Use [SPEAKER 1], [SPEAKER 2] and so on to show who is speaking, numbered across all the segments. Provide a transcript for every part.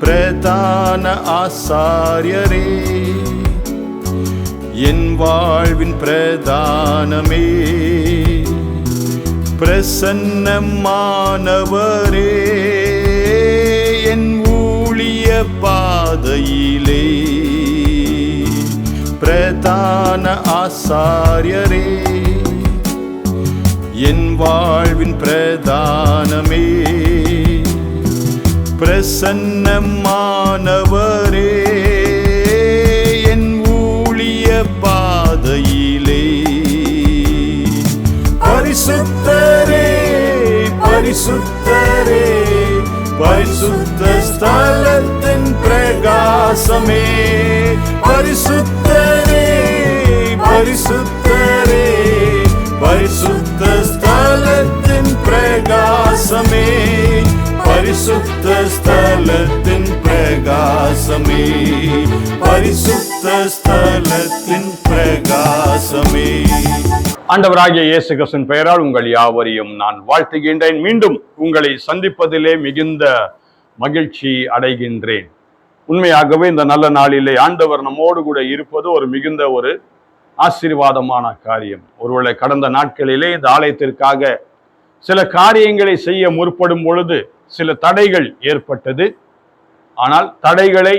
[SPEAKER 1] பிரதான ஆசாரியரே என் வாழ்வின் பிரதானமே. பிரசன்னமானவரே என் ஊழிய பாதையிலே. பிரதான ஆசாரியரே என் வாழ்வின் பிரதானமே. பிரசன்னமானவரே என் ஊழிய பாதையிலே. பரிசுத்தரே பரிசுத்தரே பரிசுத்த ஸ்தலத்தின் பிரகாசமே. பரிசுத்தரே பரிசுத்தரே பரிசுத்த ஸ்தலத்தின் பிரகாசமே. பரிசுத்த ஸ்தலத்தின் பிரகாசமே. பரிசுத்த ஸ்தலத்தின் பிரகாசமே.
[SPEAKER 2] ஆண்டவராகிய இயேசு கிறிஸ்துவின் பெயரால் உங்கள் யாவரையும் நான் வாழ்த்துகின்றேன். மீண்டும் உங்களை சந்திப்பதிலே மிகுந்த மகிழ்ச்சி அடைகின்றேன். உண்மையாகவே இந்த நல்ல நாளிலே ஆண்டவர் நம்மோடு கூட இருப்பது ஒரு மிகுந்த ஒரு ஆசீர்வாதமான காரியம். ஒருவேளை கடந்த நாட்களிலே இந்த ஆலயத்திற்காக சில காரியங்களை செய்ய முற்படும் பொழுது சில தடைகள் ஏற்பட்டது. ஆனால் தடைகளை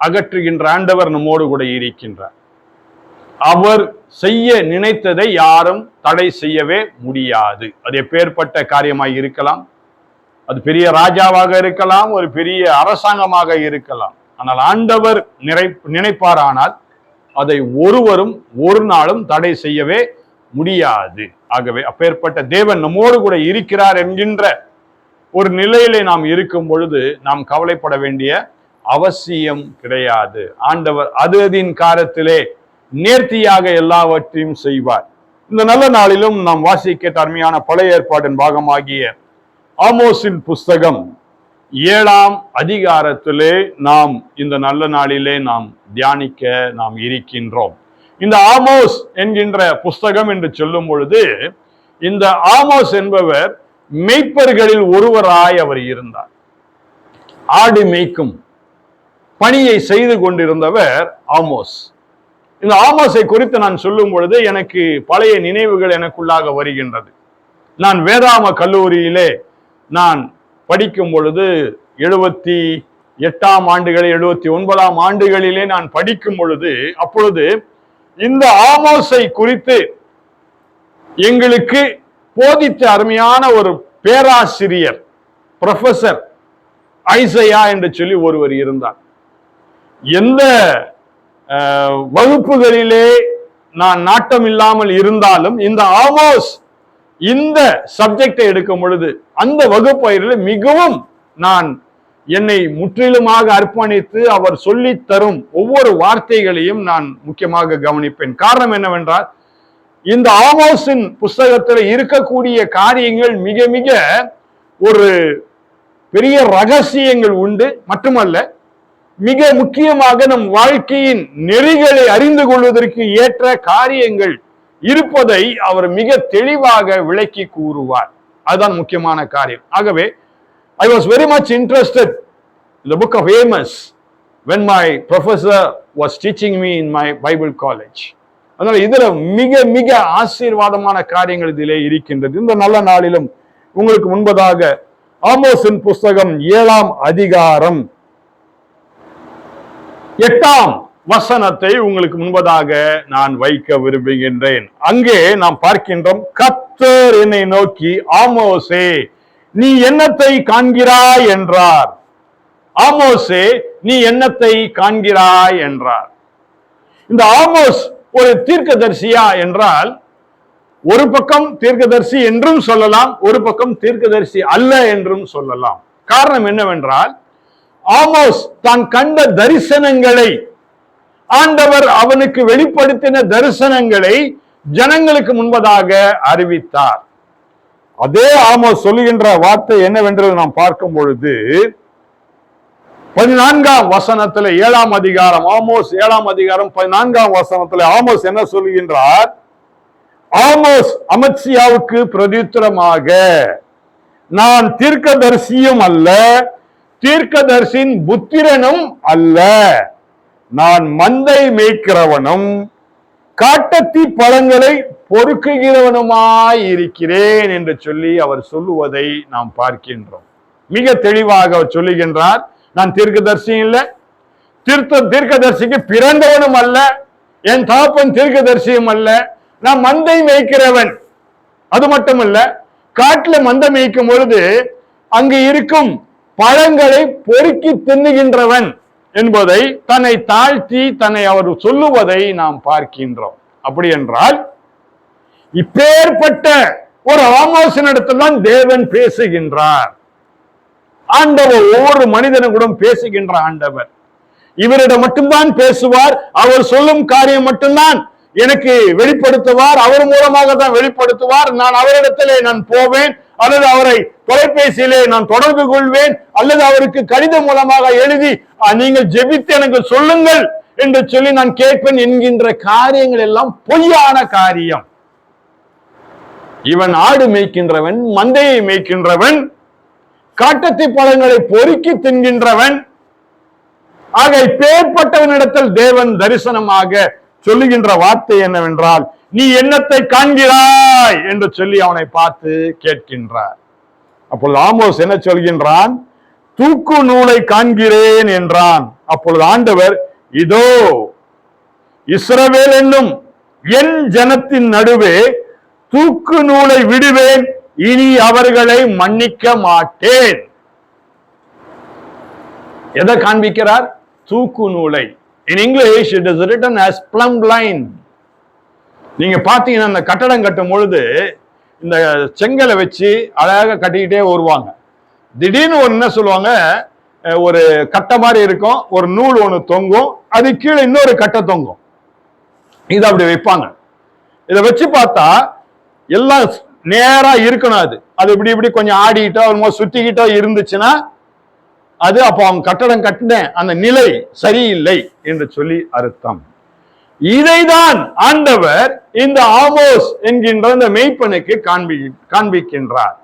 [SPEAKER 2] அகற்றுகின்ற ஆண்டவர் நம்மோடு கூட இருக்கின்றார். அவர் செய்ய நினைத்ததை யாரும் தடை செய்யவே முடியாது. அது எப்பேற்பட்ட காரியமாய் இருக்கலாம். அது பெரிய ராஜாவாக இருக்கலாம் ஒரு பெரிய அரசாங்கமாக இருக்கலாம். ஆனால் ஆண்டவர் நிறை நினைப்பாரானால் அதை ஒருவரும் ஒரு நாளும் தடை செய்யவே முடியாது. ஆகவே அப்பேற்பட்ட தேவன் நம்மோடு கூட இருக்கிறார் என்கின்ற ஒரு நிலையிலே நாம் இருக்கும் பொழுது நாம் கவலைப்பட வேண்டிய அவசியம் கிடையாது. ஆண்டவர் அது அதின் காலத்திலே நேர்த்தியாக எல்லாவற்றையும் செய்வார். இந்த நல்ல நாளிலும் நாம் வாசிக்க அருமையான பழைய ஏற்பாட்டின் பாகமாகிய ஆமோஸின் புஸ்தகம் ஏழாம் அதிகாரத்திலே நாம் இந்த நல்ல நாளிலே நாம் தியானிக்க நாம் இருக்கின்றோம். இந்த ஆமோஸ் என்கின்ற புஸ்தகம் என்று சொல்லும் பொழுது இந்த ஆமோஸ் என்பவர் மெய்ப்பர்களில் ஒருவராய் அவர் இருந்தார். ஆடு மேய்க்கும் பணியை செய்து கொண்டிருந்தவர் ஆமோஸ். இந்த ஆமோஸை குறித்து நான் சொல்லும் பொழுது எனக்கு பழைய நினைவுகள் எனக்குள்ளாக வருகின்றது. நான் வேதாம கல்லூரியிலே நான் படிக்கும் பொழுது எழுபத்தி எட்டாம் ஆண்டுகளில் எழுபத்தி ஒன்பதாம் ஆண்டுகளிலே நான் படிக்கும் பொழுது அப்பொழுது இந்த ஆமோஸை குறித்து எங்களுக்கு போதித்த அருமையான ஒரு பேராசிரியர் ப்ரொஃபசர் ஐசையா என்று சொல்லி ஒருவர் இருந்தார். எந்த வகுப்புகளிலே நான் நாட்டம் இல்லாமல் இருந்தாலும் இந்த ஆமோஸ் இந்த சப்ஜெக்டை எடுக்கும் பொழுது அந்த வகுப்பயிரில் மிகவும் நான் என்னை முற்றிலுமாக அர்ப்பணித்து அவர் சொல்லி தரும் ஒவ்வொரு வார்த்தைகளையும் நான் முக்கியமாக கவனிப்பேன். காரணம் என்னவென்றால் இந்த ஆமோஸின் புஸ்தகத்தில் இருக்கக்கூடிய காரியங்கள் மிக மிக ஒரு பெரிய ரகசியங்கள் உண்டு. மட்டுமல்ல மிக முக்கியமாக நம் வாழ்க்கையின் நெறிகளை அறிந்து கொள்வதற்கு ஏற்ற காரியங்கள் இருப்பதை அவர் மிக தெளிவாக விளக்கி கூறுவார். அதுதான் முக்கியமான காரியம். ஆகவே I was very much interested in book book of when my my was teaching me in my Bible college. அதனால இதுல மிக மிக ஆசீர்வாதமான காரியங்கள் இதிலே இருக்கின்றது. இந்த நல்ல நாளிலும் உங்களுக்கு முன்பதாக ஆமோசின் புஸ்தகம் ஏழாம் அதிகாரம் எட்டாம் வசனத்தை உங்களுக்கு முன்பதாக நான் வைக்க விரும்புகின்றேன். அங்கே நாம் பார்க்கின்றோம் கத்தர் என்னை நோக்கி ஆமோசே நீ என்னத்தை காண்கிறாய்? என்றார். ஆமோசே நீ என்னத்தை காண்கிறாய்? என்றார். இந்த ஆமோஸ் ஒரு தீர்க்கதரிசியா என்றால் ஒரு பக்கம் தீர்க்கதரிசி என்றும் சொல்லலாம் ஒரு பக்கம் தீர்க்கதரிசி அல்ல என்றும் சொல்லலாம். காரணம் என்னவென்றால் ஆமோஸ் தான் கண்ட தரிசனங்களை ஆண்டவர் அவனுக்கு வெளிப்படுத்தின தரிசனங்களை ஜனங்களுக்கு முன்பதாக அறிவித்தார். அதே ஆமோஸ் சொல்லுகின்ற வார்த்தை என்னவென்று நாம் பார்க்கும் பொழுது பதினான்காம் வசனத்துல ஏழாம் அதிகாரம் ஆமோஸ் ஏழாம் அதிகாரம் பதினான்காம் வசனத்துல ஆமோஸ் என்ன சொல்கின்றார்? ஆமோஸ் அமத்சியாவுக்கு பிரதித்திரமாக நான் தீர்க்கதரிசியும் அல்ல தீர்க்கதரிசின் புத்திரனும் அல்ல நான் மந்தை மேய்க்கிறவனும் காட்டத்தி பழங்களை பொறுக்குகிறவனுமாய் இருக்கிறேன் என்று சொல்லி அவர் சொல்லுவதை நாம் பார்க்கின்றோம். மிக தெளிவாக அவர் சொல்லுகின்றார் நான் தீர்க்கதர்சியும் இல்லை. தீர்த்த தீர்க்கதர்சிக்கு பிறந்தவனும் அல்ல. என் தாப்பன் தீர்க்கதர்சியும் அல்ல. நான் மந்தை மேய்க்கிறவன். அது மட்டுமல்ல காட்டுல மந்தை மேய்க்கும் பொழுது அங்கு இருக்கும் பழங்களை பொறுக்கி தின்னுகின்றவன் என்பதை தன்னை தாழ்த்தி தன்னை அவர் சொல்லுவதை நாம் பார்க்கின்றோம். அப்படி என்றால் இப்பேற்பட்ட ஒரு ஆமோசனிடத்தில் தான் தேவன் பேசுகின்றார். ஆண்டவர் ஒவ்வொரு மனிதனும் கூட பேசுகின்ற ஆண்டவர். இவரிடம் மட்டும்தான் பேசுவார் அவர் சொல்லும் காரியம் மட்டும்தான் எனக்கு வெளிப்படுத்துவார் அவர் மூலமாக தான் வெளிப்படுத்துவார். நான் அவரிடத்திலே நான் போவேன் அல்லது அவரை தொலைபேசியிலே நான் தொடர்பு கொள்வேன் அல்லது அவருக்கு கடிதம் மூலமாக எழுதி நீங்கள் ஜெபித்து எனக்கு சொல்லுங்கள் என்று சொல்லி நான் கேட்பேன் என்கின்ற காரியங்கள் எல்லாம் பொய்யான காரியம். இவன் ஆடு மேய்க்கின்றவன் மந்தையை மேய்க்கின்றவன் காட்டத்தி பழங்களை பொறுக்கி தின்கின்றவன். ஆக இப்பேற்பட்டவனிடத்தில் தேவன் தரிசனமாக சொல்லுகின்ற வார்த்தை என்னவென்றால் நீ என்னத்தை காண்கிறாய்? என்று சொல்லி அவனை பார்த்து கேட்கின்றார். அப்பொழுது ஆமோஸ் என்ன சொல்கின்றான்? தூக்கு நூலை காண்கிறேன் என்றான். அப்பொழுது ஆண்டவர் இதோ இஸ்ரவேல் என்னும் என் ஜனத்தின் நடுவே தூக்கு நூலை விடுவேன். இனி அவர்களை மன்னிக்க மாட்டேன். எதை காண்பிக்கிறார்? தூக்கு நூலை. In English it is written as plumb line நீங்க பாத்தீங்கன்னா அந்த கட்டடம் கட்டும் பொழுது இந்த செங்கலை வச்சு அழகாக கட்டிக்கிட்டே வருவாங்க. திடீர்னு ஒரு என்ன சொல்லுவாங்க? ஒரு கட்டை மாதிரி இருக்கும் ஒரு நூல் ஒன்று தொங்கும் அது கீழே இன்னொரு கட்டை தொங்கும். இதை அப்படி வைப்பாங்க. இதை வச்சு பார்த்தா எல்லாம் நேரா இருக்கணும் அது. அது இப்படி இப்படி கொஞ்சம் ஆடிக்கிட்டோ ஒரு சுத்திக்கிட்டோ இருந்துச்சுன்னா அது அப்போ அவங்க கட்டடம் கட்டின அந்த நிலை சரியில்லை என்று சொல்லி அர்த்தம். இதைதான் ஆண்டவர் இந்த ஆமோஸ் என்கின்ற இந்த மெய்ப்பனுக்கு காண்பி காண்பிக்கின்றார்.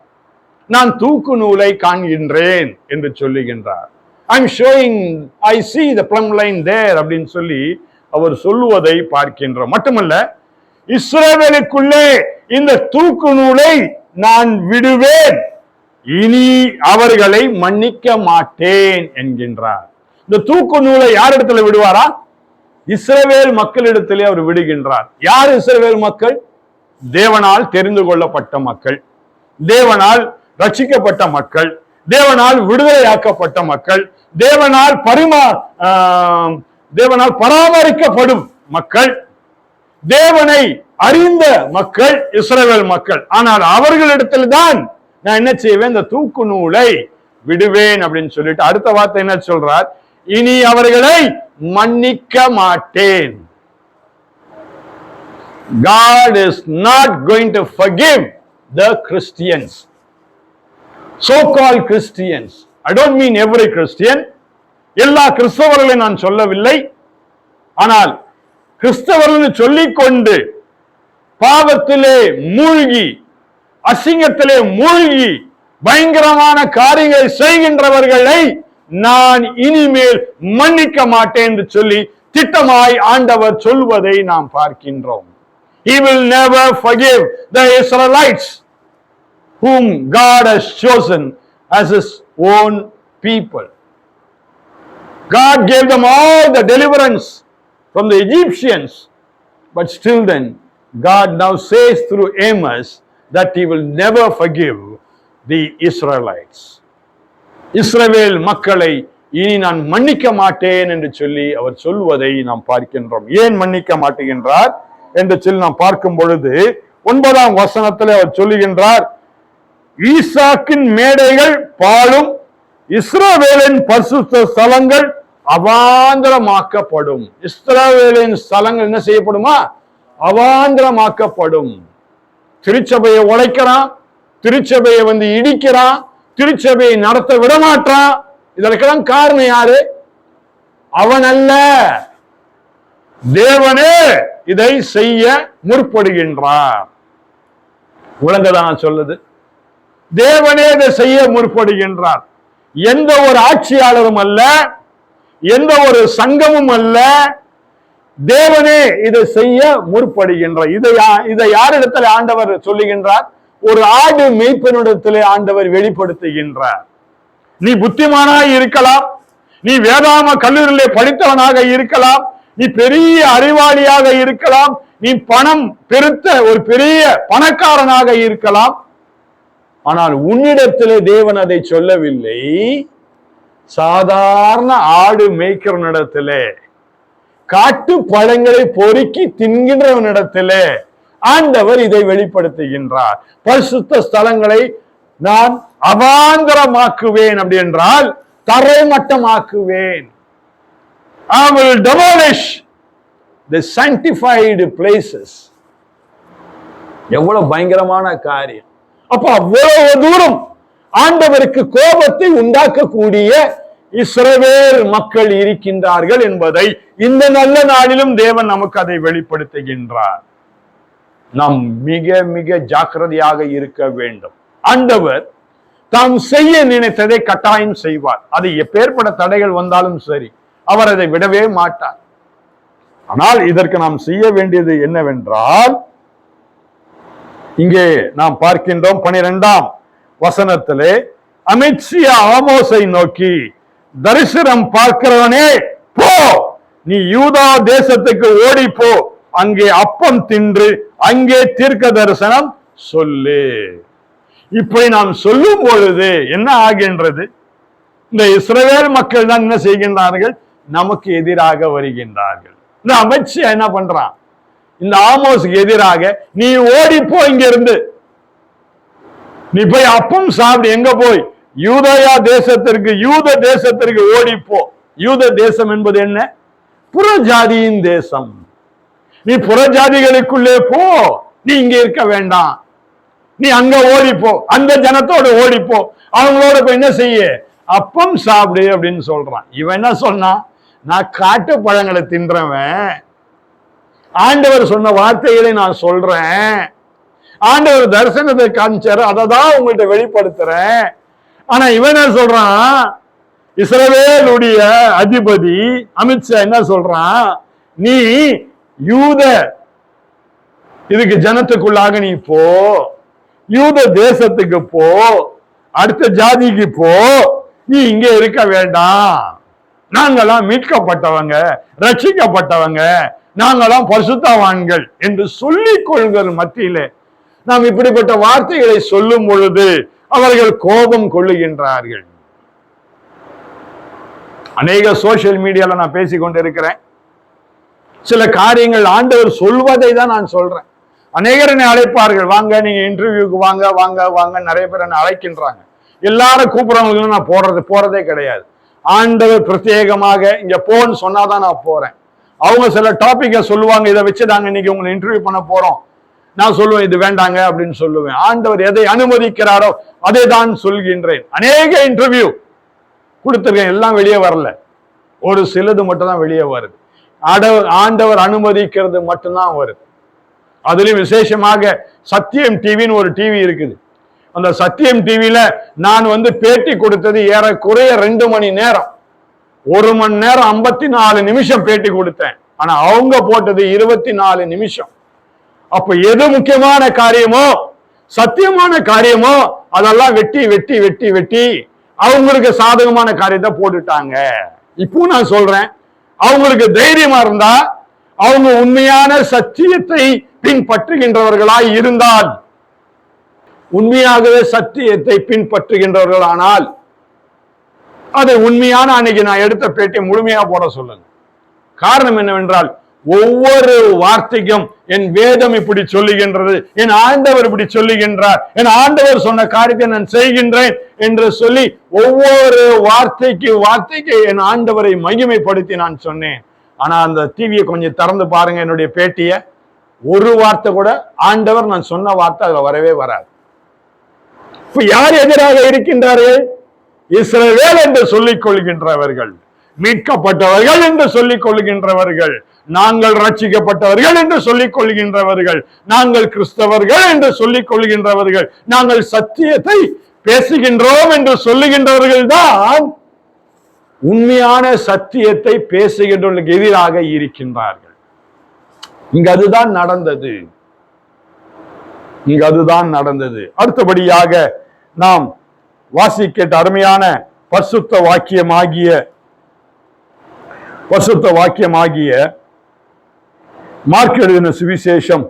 [SPEAKER 2] நான் தூக்கு நூலை காண்கின்றேன் என்று சொல்லுகின்றார். I'm showing I see the plumb line there அப்படின்னு சொல்லி அவர் சொல்லுவதை பார்க்கின்றோம். மட்டுமல்ல இஸ்ரேவேலுக்குள்ளே இந்த தூக்கு நூலை நான் விடுவேன். இனி அவர்களை மன்னிக்க மாட்டேன் என்கின்றார். இந்த தூக்கு நூலை யார் இடத்துல விடுவாரா? இஸ்ரவேல் மக்களிடத்திலே அவர் விடுகின்றார். யார் இஸ்ரவேல் மக்கள்? தேவனால் தெரிந்து கொள்ளப்பட்ட மக்கள். தேவனால் ரட்சிக்கப்பட்ட மக்கள். தேவனால் விடுதலையாக்கப்பட்ட மக்கள். தேவனால் பரிமா தேவனால் பராமரிக்கப்படும் மக்கள். தேவனை அறிந்த மக்கள் இஸ்ரவேல் மக்கள் ஆனால் அவர்களிடத்தில் தான் நான் என்ன செய்வேன் இந்த தூக்கு நூலை விடுவேன் அப்படின்னு சொல்லிட்டு அடுத்த வார்த்தை என்ன சொல்றார் இனி அவர்களை மன்னிக்க மாட்டேன் God is not going to forgive the Christians. So-called Christians. I don't mean every Christian. எல்லா கிறிஸ்தவர்களையும் நான் சொல்லவில்லை ஆனால் கிறிஸ்தவர்கள் சொல்லிக்கொண்டு பாவத்திலே மூழ்கி அசிங்கத்திலே மூழ்கி பயங்கரமான காரியங்களை செய்கின்றவர்களை நான் இனிமேல் மன்னிக்க மாட்டேன் என்று சொல்லி திட்டமாய் ஆண்டவர் சொல்வதை நாம் பார்க்கின்றோம் He will never forgive the Israelites whom God has chosen as his own people. God gave them all the deliverance from the Egyptians, but still then, God now says through Amos that he will never forgive the Israelites. இஸ்ரவேல் மக்களை இனி நான் மன்னிக்க மாட்டேன் என்று சொல்லி அவர் சொல்வதை நாம் பார்க்கின்றோம் ஏன் மன்னிக்க மாட்டுகின்றார் என்று சொல்லி நாம் பார்க்கும் பொழுது ஒன்பதாம் வசனத்தில் அவர் சொல்லுகின்றார் ஈசாக்கின் மேடைகள் பாலும் இஸ்ரவேலின் பரிசுத்த ஸ்தலங்கள் அவாந்திரமாக்கப்படும். இஸ்ரவேலின் ஸ்தலங்கள் என்ன செய்யப்படுமா? அவாந்திரமாக்கப்படும். திருச்சபையை உடைக்கிறான் திருச்சபையை வந்து இடிக்கிறான் திருச்சபையை நடத்த விடமாட்டான். இதற்கெல்லாம் காரணம் யாரு? அவன் அல்ல தேவனே இதை செய்ய முற்படுகின்றார். விளங்கதான் சொல்லுது? தேவனே இதை செய்ய முற்படுகின்றார். எந்த ஒரு ஆட்சியாளரும் அல்ல எந்த ஒரு சங்கமும் அல்ல. தேவனே இதை செய்ய முற்படுகின்ற. இதை இதை யாரிடத்தில் ஆண்டவர் சொல்லுகின்றார்? ஒரு ஆடு மேய்ப்பனிடத்திலே ஆண்டவர் வெளிப்படுத்துகின்றார். நீ புத்திமானாய் இருக்கலாம். நீ வேதாம கல்லூரியிலே படித்தவனாக இருக்கலாம். நீ பெரிய அறிவாளியாக இருக்கலாம். நீ பணம் பெருத்த ஒரு பெரிய பணக்காரனாக இருக்கலாம். ஆனால் உன்னிடத்திலே தேவன் அதை சொல்லவில்லை. சாதாரண ஆடு மேய்க்கிறவனிடத்திலே காட்டு பழங்களை பொறுக்கி தின்கின்றவனிடத்திலே ஆண்டவர் இதை வெளிப்படுத்துகின்றார். பரிசுத்த ஸ்தலங்களை நான் அவாந்தரமாக்குவேன் அப்படி என்றால் தரைமட்டமாக்குவேன். I will demolish the sanctified places. எவ்வளவு பயங்கரமான காரியம். அப்ப அவ்வளவு தூரம் ஆண்டவருக்கு கோபத்தை உண்டாக்கக்கூடிய இஸ்ரவேல் மக்கள் இருக்கின்றார்கள் என்பதை இந்த நல்ல நாளிலும் தேவன் நமக்கு அதை வெளிப்படுத்துகின்றார். நாம் மிக மிக ஜாக்கிரதையாக இருக்க வேண்டும். ஆண்டவர் தாம் செய்ய நினைத்ததை கட்டாயம் செய்வார். அது எப்பேற்பட தடைகள் வந்தாலும் சரி அவர் அதை விடவே மாட்டார். ஆனால் இதற்கு நாம் செய்ய வேண்டியது என்னவென்றால் இங்கே நாம் பார்க்கின்றோம் பனிரெண்டாம் வசனத்திலே அமித்ஷியா ஆமோசை நோக்கி தரிசனம் பார்க்கிறவனே போ! நீ யூதா தேசத்துக்கு ஓடி போ அங்கே அப்பம் தின்று அங்கே தீர்க்க தரிசனம் சொல்லு. இப்படி நாம் சொல்லும் பொழுது என்ன ஆகின்றது? இந்த இஸ்ரவேல் மக்கள் தான் என்ன செய்கின்றார்கள்? நமக்கு எதிராக வருகின்றார்கள். இந்த அமைச்சியா என்ன பண்றான்? இந்த ஆமோஸுக்கு எதிராக நீ ஓடிப்போ இங்க இருந்து நீ போய் அப்பம் சாப்பிடு எங்க போய்? யூதயா தேசத்திற்கு யூத தேசத்திற்கு ஓடிப்போ. யூத தேசம் என்பது என்ன? புறஜாதியின் தேசம். நீ புறஜாதிகளுக்குள்ளே போ நீ இங்க இருக்க வேண்டாம். நீ அங்க ஓடிப்போ அந்த ஜனத்தோட ஓடிப்போ. அவங்களோட போய் என்ன செய்ய? அப்பம் சாப்பிடு அப்படின்னு சொல்றான். இவன் என்ன சொன்னான் நான் காட்டு பழங்களை தின்றவன். ஆண்டவர் சொன்ன வார்த்தைகளை நான் சொல்றேன். ஆண்டவர் தரிசனத்தை காமிச்சாரு அதை தான் உங்கள்கிட்ட வெளிப்படுத்துறேன். ஆனா இவன் என்ன சொல்றான்? இஸ்ரவேலுடைய அதிபதி அமித்ஷா என்ன சொல்றான்? நீ யூத இதுக்கு ஜனத்துக்குள்ளாக நீ போ. யூத தேசத்துக்கு போ. அடுத்த ஜாதிக்கு போ. நீ இங்க இருக்க வேண்டாம். நாங்கெல்லாம் மீட்கப்பட்டவங்க ரட்சிக்கப்பட்டவங்க. நாங்கெல்லாம் பசுத்தவான்கள் என்று சொல்லிக் கொள்கிற மத்தியிலே நாம் இப்படிப்பட்ட வார்த்தைகளை சொல்லும் பொழுது அவர்கள் கோபம் கொள்ளுகின்றார்கள். அநேக சோசியல் மீடியால நான் பேசிக்கொண்டு இருக்கிறேன் சில காரியங்கள் ஆண்டவர் சொல்வதை தான் நான் சொல்றேன். அநேகர் என்னை அழைப்பார்கள். வாங்க நீங்க இன்டர்வியூக்கு வாங்க வாங்க வாங்க நிறைய பேர் என்னை அழைக்கின்றாங்க. எல்லாரும் கூப்பிடுறவங்களுக்கும் நான் போடுறது போறதே கிடையாது. ஆண்டவர் பிரத்யேகமாக இங்க போன்னு சொன்னாதான் நான் போறேன். அவங்க சில டாபிக்கை சொல்லுவாங்க இதை வச்சு நாங்க இன்னைக்கு உங்களை இன்டர்வியூ பண்ண போறோம். நான் சொல்லுவேன் இது வேண்டாங்க அப்படின்னு சொல்லுவேன். ஆண்டவர் எதை அனுமதிக்கிறாரோ அதை தான் சொல்கின்றேன். அநேக இன்டர்வியூ கொடுத்துருக்கேன் எல்லாம் வெளியே வரல. ஒரு சிலது மட்டும் தான் வெளியே வருது. ஆடவர் ஆண்டவர் அனுமதிக்கிறது மட்டும்தான் வருது. அதுலயும் விசேஷமாக சத்தியம் டிவின்னு ஒரு டிவி இருக்குது. அந்த சத்தியம் டிவியில நான் வந்து பேட்டி கொடுத்தது ஏறக்குறைய ரெண்டு மணி நேரம். ஒரு மணி நேரம் ஐம்பத்தி நாலு நிமிஷம் பேட்டி கொடுத்தேன். ஆனா அவங்க போட்டது இருபத்தி நாலு நிமிஷம். அப்ப எது முக்கியமான காரியமோ சத்தியமான காரியமோ அதெல்லாம் வெட்டி வெட்டி வெட்டி வெட்டி அவங்களுக்கு சாதகமான காரியத்தை போட்டுட்டாங்க. இப்போ நான் சொல்றேன் அவங்களுக்கு தைரியமா இருந்தா அவங்க உண்மையான சத்தியத்தை பின்பற்றுகின்றவர்களாய் இருந்தால் உண்மையாகவே சத்தியத்தை பின்பற்றுகின்றவர்களானால் அது உண்மையான அன்னைக்கு நான் எடுத்த பேட்டி முழுமையா போட சொல்லுங்க. காரணம் என்னவென்றால் ஒவ்வொரு வார்த்தைக்கும் என் வேதம் இப்படி சொல்லுகின்றது என் ஆண்டவர் இப்படி சொல்லுகின்றார் என் ஆண்டவர் சொன்ன காரியத்தை நான் செய்கின்றேன் என்று சொல்லி ஒவ்வொரு வார்த்தைக்கு வார்த்தைக்கு என் ஆண்டவரை மகிமைப்படுத்தி நான் சொன்னேன். ஆனா அந்த டிவியை கொஞ்சம் திறந்து பாருங்க என்னுடைய பேட்டிய. ஒரு வார்த்தை கூட ஆண்டவர் நான் சொன்ன வார்த்தை அதுல வரவே வராது. இப்ப யார் எதிராக இருக்கின்றார்கள்? இஸ்ரவேல் என்று சொல்லிக் கொள்கின்றவர்கள். மீட்கப்பட்டவர்கள் என்று சொல்லிக் கொள்கின்றவர்கள். நாங்கள் ரட்சிக்கப்பட்டவர்கள் என்று சொல்லிக் கொள்கின்றவர்கள். நாங்கள் கிறிஸ்தவர்கள் என்று சொல்லிக் கொள்கின்றவர்கள். நாங்கள் சத்தியத்தை பேசுகின்றோம் என்று சொல்லுகின்றவர்கள் தான் உண்மையான சத்தியத்தை பேசுகின்றவர்களுக்கு எதிராக இருக்கின்றார்கள். இங்க அதுதான் நடந்தது. இங்க அதுதான் நடந்தது. அடுத்தபடியாக நாம் வாசிக்கிட்ட அருமையான பசுத்த வாக்கியமாகிய பசுத்த வாக்கியமாகிய மார்க் எழுதின சுவிசேஷம்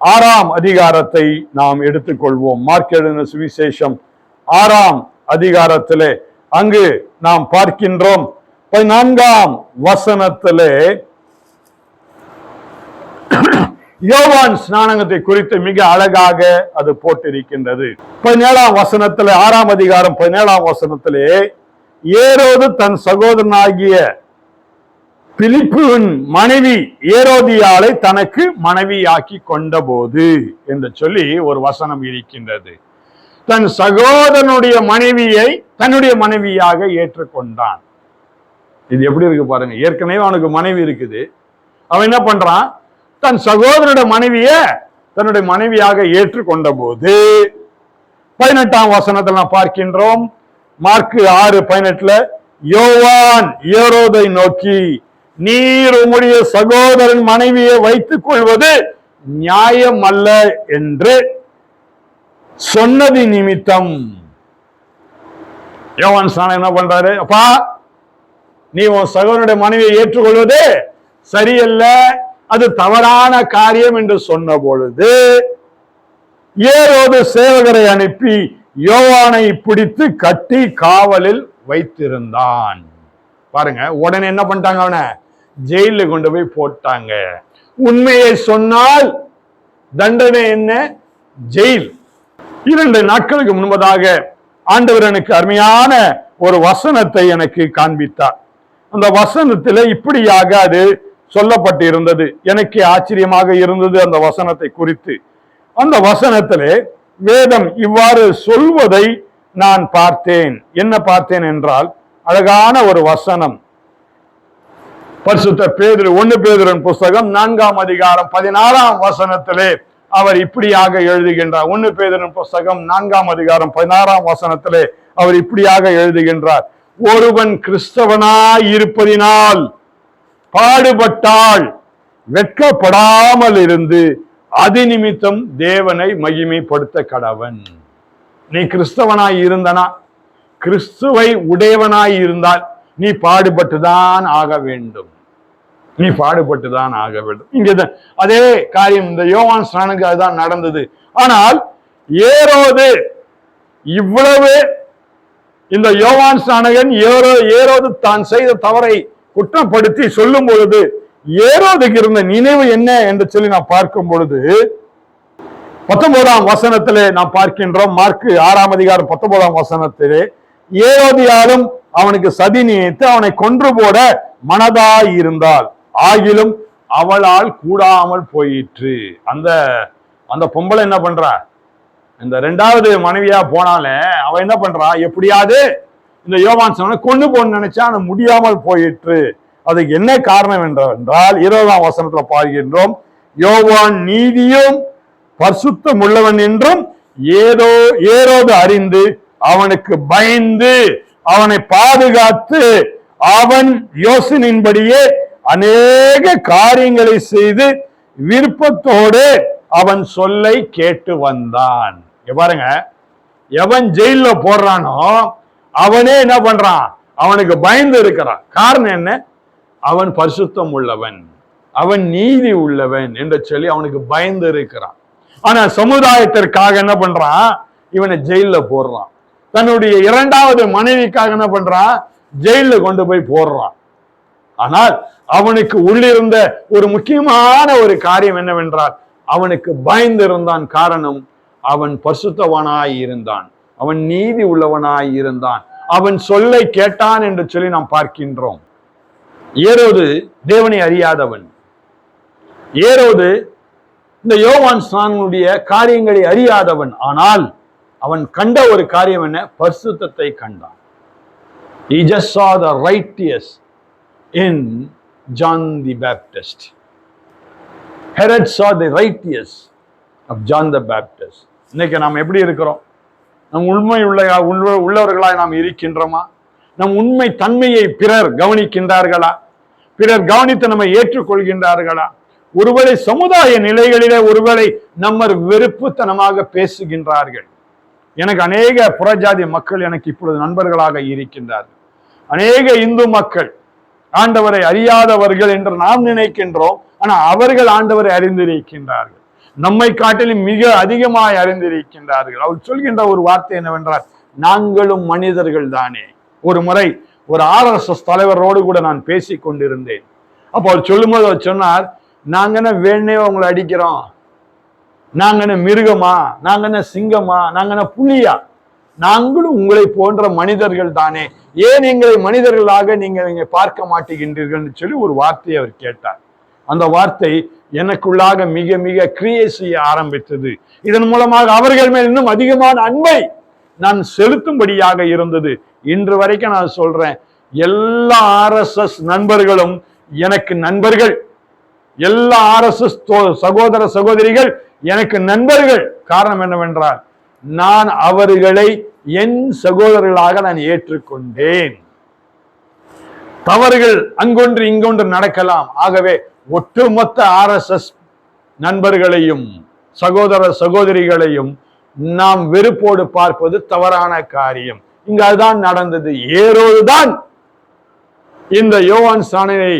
[SPEAKER 2] ஆறாம் அதிகாரத்தை நாம் எடுத்துக்கொள்வோம். மார்க் எழுதின சுவிசேஷம் ஆறாம் அதிகாரத்திலே அங்கு நாம் பார்க்கின்றோம். பதினான்காம் வசனத்திலே யோவான் ஸ்நானகத்தை குறித்து மிக அழகாக அது போட்டிருக்கின்றது. பதினேழாம் வசனத்திலே ஆறாம் அதிகாரம் பதினேழாம் வசனத்திலே ஏரோது தன் சகோதரனாகிய பிலிப்புவின் மனைவி ஏரோதியாலை தனக்கு மனைவியாக்கி கொண்டபோது என்று சொல்லி ஒரு வசனம் இருக்கின்றது. தன் சகோதரனுடைய மனைவியை தன்னுடைய மனைவியாக ஏற்றுக்கொண்டான். இது எப்படி இருக்கு பாருங்க. ஏற்கனவே அவனுக்கு மனைவி இருக்குது. அவன் என்ன பண்றான்? தன் சகோதரனுடைய மனைவிய தன்னுடைய மனைவியாக ஏற்றுக்கொண்ட போது பதினெட்டாம் வசனத்தில் நாம் பார்க்கின்றோம். மார்க்கு ஆறு பதினெட்டுல யோவான் ஏரோதை நோக்கி நீர் உங்களுடைய சகோதரன் மனைவியை வைத்துக் கொள்வது நியாயம் அல்ல என்று சொன்னது நிமித்தம். யோவான் ஸ்நானம் என்ன பண்றாரு? அப்பா நீ உன் சகோதரனுடைய மனைவியை ஏற்றுக்கொள்வது சரியல்ல அது தவறான காரியம் என்று சொன்ன பொழுது ஏரோது சேவகரை அனுப்பி யோவானை பிடித்து கட்டி காவலில் வைத்திருந்தான். பாருங்க உடனே என்ன பண்ணிட்டாங்க அவனை? ஜெயில கொண்டு போய் போட்டாங்க. உண்மையை சொன்னால் தண்டனை என்ன? ஜெயில். இரண்டு நாட்களுக்கு முன்பதாக ஆண்டவர் எனக்கு அருமையான ஒரு வசனத்தை எனக்கு காண்பித்தார். அந்த வசனத்தில் இப்படியாக அது சொல்லப்பட்டிருந்தது. எனக்கு ஆச்சரியமாக இருந்தது அந்த வசனத்தை குறித்து. அந்த வசனத்திலே வேதம் இவ்வாறு சொல்வதை நான் பார்த்தேன். என்ன பார்த்தேன் என்றால் அழகான ஒரு வசனம். பரிசுத்த பேதுரு ஒன்னு பேதுரன் புஸ்தகம் நான்காம் அதிகாரம் பதினாறாம் வசனத்திலே அவர் இப்படியாக எழுதுகின்றார். ஒன்னு பேதுரன் புஸ்தகம் நான்காம் அதிகாரம் பதினாறாம் வசனத்திலே அவர் இப்படியாக எழுதுகின்றார். ஒருவன் கிறிஸ்தவனாய் இருப்பதினால் பாடுபட்டால் வெட்கப்படாமல் இருந்து அது நிமித்தம் தேவனை மகிமைப்படுத்த கடவன் நீ கிறிஸ்தவனாய் இருந்தனா கிறிஸ்துவை உடையவனாய் இருந்தால் நீ பாடுபட்டுதான் ஆக வேண்டும். நீ பாடுபட்டுதான் ஆக வேண்டும். இங்கே அதே காரியம் இந்த யோவான் ஸ்நானுக்கு அதுதான் நடந்தது. ஆனால் ஏரோது இவ்வளவு இந்த யோவான் ஸ்நானகன் ஏரோ ஏரோது தான் செய்த தவறை குற்றப்படுத்தி சொல்லும் பொழுது ஏரோதுக்கு இருந்த நினைவு என்ன என்று சொல்லி நான் பார்க்கும் பொழுது பத்தொன்பதாம் வசனத்திலே நாம் பார்க்கின்றோம் மார்க்கு ஆறாம் அதிகாரம் பத்தொன்பதாம் வசனத்திலே ஏரோதியாலும் அவனுக்கு சதி நினைத்து அவனை கொன்று போட மனதாய் இருந்தாள் ஆகிலும் அவளால் கூடாமல் போயிற்று. அந்த அந்த பொம்பளை என்ன பண்றா? இந்த ரெண்டாவது மனைவியா போனாலே அவ என்ன பண்றா? எப்படியாவது இந்த யோவான் சொன்ன கொண்டு போன்னு நினைச்சா ஆனா முடியாமல் போயிற்று. அதுக்கு என்ன காரணம் என்றால் இருபதாம் வசனத்துல பார்க்கின்றோம் யோவான் நீதியும் பரிசுத்தம் உள்ளவன் என்றும் ஏதோ ஏரோது அறிந்து அவனுக்கு பயந்து அவனை பாதுகாத்து அவன் யோசனையின்படியே அநேக காரியங்களை செய்து விருப்பத்தோடு அவன் சொல்லை கேட்டு வந்தான். பாருங்க. எவன் ஜெயில போடுறானோ அவனே என்ன பண்றான்? அவனுக்கு பயந்து இருக்கிறான். காரணம் என்ன? அவன் பரிசுத்தம் உள்ளவன். அவன் நீதி உள்ளவன் என்று சொல்லி அவனுக்கு பயந்து இருக்கிறான். ஆனா சமுதாயத்திற்காக என்ன பண்றான்? இவனை ஜெயில போடுறான். தன்னுடைய இரண்டாவது மனைவிக்காக என்ன பண்றான்? ஜெயில கொண்டு போய் போடுறான். ஆனால் அவனுக்கு உள்ளிருந்த ஒரு முக்கியமான ஒரு காரியம் என்னவென்றால் அவனுக்கு பயந்து இருந்தான் காரணம் அவன் பரிசுத்தவனாய் இருந்தான். அவன் நீதி உள்ளவனாய் இருந்தான். அவன் சொல்லை கேட்டான் என்று சொல்லி நாம் பார்க்கின்றோம். ஏரோது தேவனை அறியாதவன். ஏரோது இந்த யோவான் ஸ்நானனுடைய காரியங்களை அறியாதவன். ஆனால் அவன் கண்ட ஒரு காரியம் என்ன? பரிசுத்தத்தை கண்டான். He just saw the righteous in John the Baptist. Herod saw the righteous of John the Baptist. இன்னைக்கு நாம் எப்படி இருக்கிறோம்? நம் உண்மை உள்ள உள்ளவர்களாய் நாம் இருக்கின்றோமா? நம் உண்மை தன்மையை பிறர் கவனிக்கின்றார்களா? பிறர் கவனித்து நம்மை ஏற்றுக்கொள்கின்றார்களா? ஒருவேளை சமுதாய நிலைகளிலே ஒருவேளை நம்ம வெறுப்புத்தனமாக பேசுகின்றார்கள். எனக்கு அநேக புறஜாதி மக்கள் எனக்கு இப்பொழுது நண்பர்களாக இருக்கின்றார்கள். அநேக இந்து மக்கள் ஆண்டவரை அறியாதவர்கள் என்று நாம் நினைக்கின்றோம். ஆனா அவர்கள் ஆண்டவரை அறிந்திருக்கின்றார்கள். நம்மை காட்டிலும் மிக அதிகமாய் அறிந்திருக்கின்றார்கள். அவர் சொல்கின்ற ஒரு வார்த்தை என்னவென்றால் நாங்களும் மனிதர்கள் தானே ஒரு முறை ஒரு ஆர்எஸ்எஸ் தலைவரோடு கூட நான் பேசி கொண்டிருந்தேன். அப்போ அவர் சொல்லும்போது அவர் சொன்னார் நாங்க என்ன வேணே உங்களை அடிக்கிறோம். நாங்க என்ன மிருகமா? நாங்க என்ன சிங்கமா? நாங்க என்ன புலியா? நாங்களும் உங்களை போன்ற மனிதர்கள் தானே. ஏன் எங்களை மனிதர்களாக நீங்கள் இங்கே பார்க்க மாட்டேங்கின்றீர்கள்னு சொல்லி ஒரு வார்த்தையை அவர் கேட்டார். அந்த வார்த்தை எனக்குள்ளாக மிக மிக கிரியை செய்ய ஆரம்பித்தது. இதன் மூலமாக அவர்கள் மேல் இன்னும் அதிகமான அன்பை நான் செலுத்தும்படியாக இருந்தது. இன்று வரைக்கும் நான் சொல்றேன் எல்லா ஆர்எஸ்எஸ் நண்பர்களும் எனக்கு நண்பர்கள். எல்லா ஆர்எஸ்எஸ் சகோதர சகோதரிகள் எனக்கு நண்பர்கள். காரணம் என்னவென்றால் நான் அவர்களை என் சகோதரர்களாக நான் ஏற்றுக்கொண்டேன். தவறுகள் அங்கொன்று இங்கொன்று நடக்கலாம். ஆகவே ஒட்டுமொத்த ஆர்எஸ்எஸ் நண்பர்களையும் சகோதர சகோதரிகளையும் நாம் வெறுப்போடு பார்ப்பது தவறான காரியம். இங்க அதுதான் நடந்தது. ஏரோதுதான் இந்த யோவான் சாணனை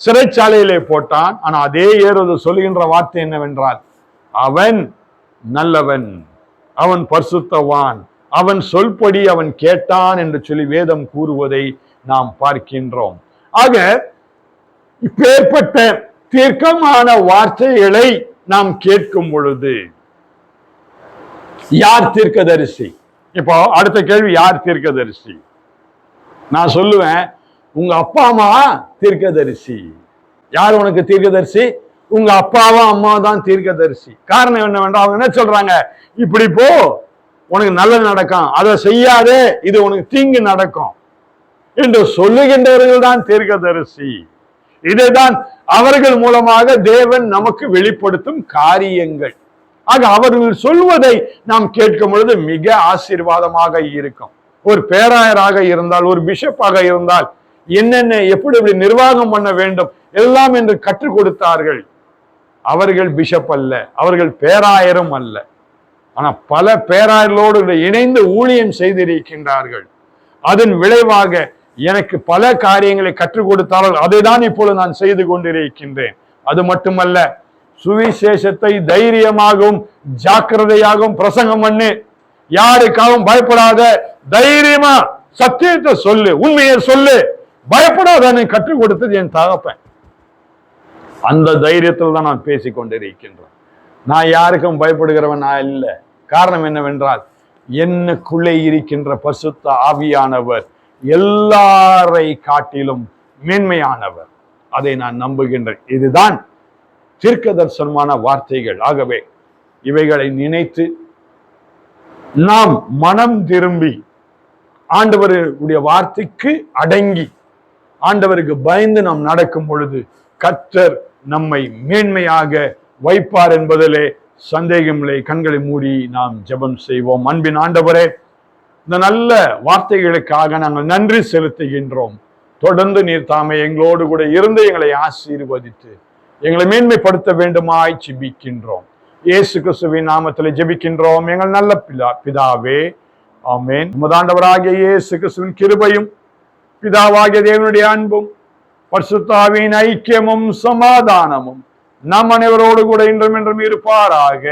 [SPEAKER 2] சிறைச்சாலையிலே போட்டான். ஆனா அதே ஏரோது சொல்லுகின்ற வார்த்தை என்னவென்றால் அவன் நல்லவன். அவன் பரிசுத்தவான். அவன் சொல்படி அவன் கேட்டான் என்று சொல்லி வேதம் கூறுவதை நாம் பார்க்கின்றோம். ஆக இப்பேற்பட்ட தீர்க்கமான வார்த்தைகளை நாம் கேட்கும் பொழுது யார் தீர்க்கதரிசி? இப்போ அடுத்த கேள்வி யார் தீர்க்கதரிசி? நான் சொல்லுவேன் உங்க அப்பா அம்மா தீர்க்கதரிசி. யார் உனக்கு தீர்க்கதரிசி? உங்க அப்பாவும் அம்மாவும் தான் தீர்க்கதரிசி. காரணம் என்ன வேண்டாம்? அவங்க என்ன சொல்றாங்க? இப்படி போ உனக்கு நல்லது நடக்கும். அதை செய்யாதே இது உனக்கு தீங்கு நடக்கும். என்று சொல்லுகின்றவர்கள் தான் தீர்க்கதரிசி. இதைதான் அவர்கள் மூலமாக தேவன் நமக்கு வெளிப்படுத்தும் காரியங்கள். ஆக அவர்கள் சொல்வதை நாம் கேட்கும் பொழுது மிக ஆசீர்வாதமாக இருக்கும். ஒரு பேராயராக இருந்தால் ஒரு பிஷப்பாக இருந்தால் என்னென்ன எப்படி எப்படி நிர்வாகம் பண்ண வேண்டும் எல்லாம் என்று கற்றுக் கொடுத்தார்கள். அவர்கள் பிஷப் அல்ல அவர்கள் பேராயரும் அல்ல. ஆனால் பல பேராயர்களோடு இணைந்து ஊழியம் செய்திருக்கின்றார்கள். அதன் விளைவாக எனக்கு பல காரியங்களை கற்றுக் கொடுத்தார்கள். அதை தான் இப்பொழுது நான் செய்து கொண்டிருக்கின்றேன். அது மட்டுமல்ல சுவிசேஷத்தை தைரியமாகவும் ஜாக்கிரதையாகவும் பிரசங்கம் பண்ணு. யாருக்காகவும் பயப்படாத தைரியமா சத்தியத்தை சொல்லு உண்மையை சொல்லு. பயப்படாதன்னு கற்றுக் கொடுத்தது என் தகப்பன். அந்த தைரியத்தில் தான் நான் பேசிக் கொண்டிருக்கின்றேன் நான் யாருக்கும் பயப்படுகிறவன் நான் இல்லை. காரணம் என்னவென்றால் என்னுக்குள்ளே இருக்கின்ற பசுத்த ஆவியானவர் எல்லாரை காட்டிலும் மேன்மையானவர். அதை நான் நம்புகின்றேன். இதுதான் தீர்க்க தரிசனமான வார்த்தைகள். ஆகவே இவைகளை நினைத்து நாம் மனம் திரும்பி ஆண்டவருடைய வார்த்தைக்கு அடங்கி ஆண்டவருக்கு பயந்து நாம் நடக்கும் பொழுது கத்தர் நம்மை மேன்மையாக வைப்பார் என்பதிலே சந்தேகமில்லை. கண்களை மூடி நாம் ஜெபம் செய்வோம். அன்பின் ஆண்டவரே இந்த நல்ல வார்த்தைகளுக்காக நாங்கள் நன்றி செலுத்துகின்றோம். தொடர்ந்து நீர் தாமே எங்களோடு கூட இருந்து எங்களை ஆசீர்வதித்து எங்களை மேன்மைப்படுத்த வேண்டுமாய் ஜெபிக்கின்றோம். இயேசு கிறிஸ்துவின் நாமத்தில் ஜெபிக்கின்றோம். எங்கள் நல்ல பிதா பிதாவே ஆமேன். உமதாண்டவராகிய இயேசு கிறிஸ்துவின் கிருபையும் பிதாவாகிய தேவனுடைய அன்பும் பரிசுத்தாவின் ஐக்கியமும் சமாதானமும் நம் அனைவரோடு கூட இன்றும் என்றும் இருப்பாராக.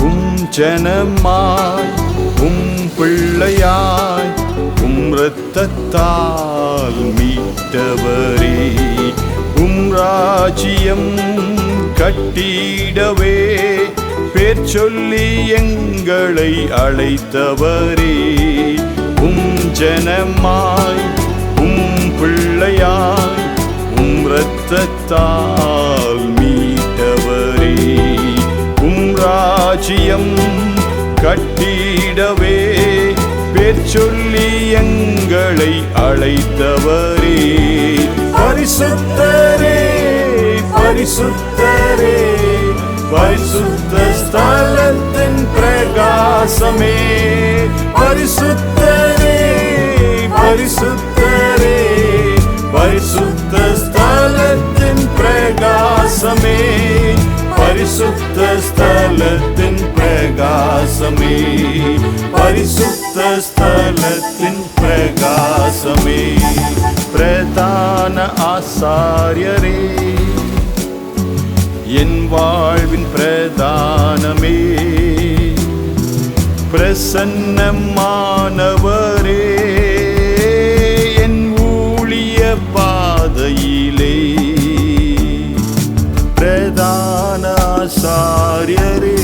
[SPEAKER 1] உம் ஜனமாய் உம் பிள்ளையா இரத்தத்தால் மீட்டவரே உம் ராஜ்யம் கட்டிடவே பேர் சொல்லி எங்களை அழைத்தவரே. உம் ஜனமாய் உம் பிள்ளையாய் உம் இரத்தத்தால் மீட்டவரே. உம் ராஜ்யம் கட்டிடவே பேர் சொல்லி எங்களை அழைத்தவரே. பரிசுத்தரே பரிசுத்தரே பரிசுத்த ஸ்தலத்தின் பிரகாசமே. பரிசுத்தரே பரிசுத்தரே பரிசுத்த ஸ்தலத்தின் பிரகாசமே. பரிசுத்த ஸ்தலத்தின் பிரகாசமே. பரிசுத்த ஸ்தலத்தின் பிரகாசமே பிரதான ஆசாரியரே என் வாழ்வின் பிரதானமே பிரசன்னமானவரே என் ஊழிய பாதையிலே பிரதான ஆசாரியரே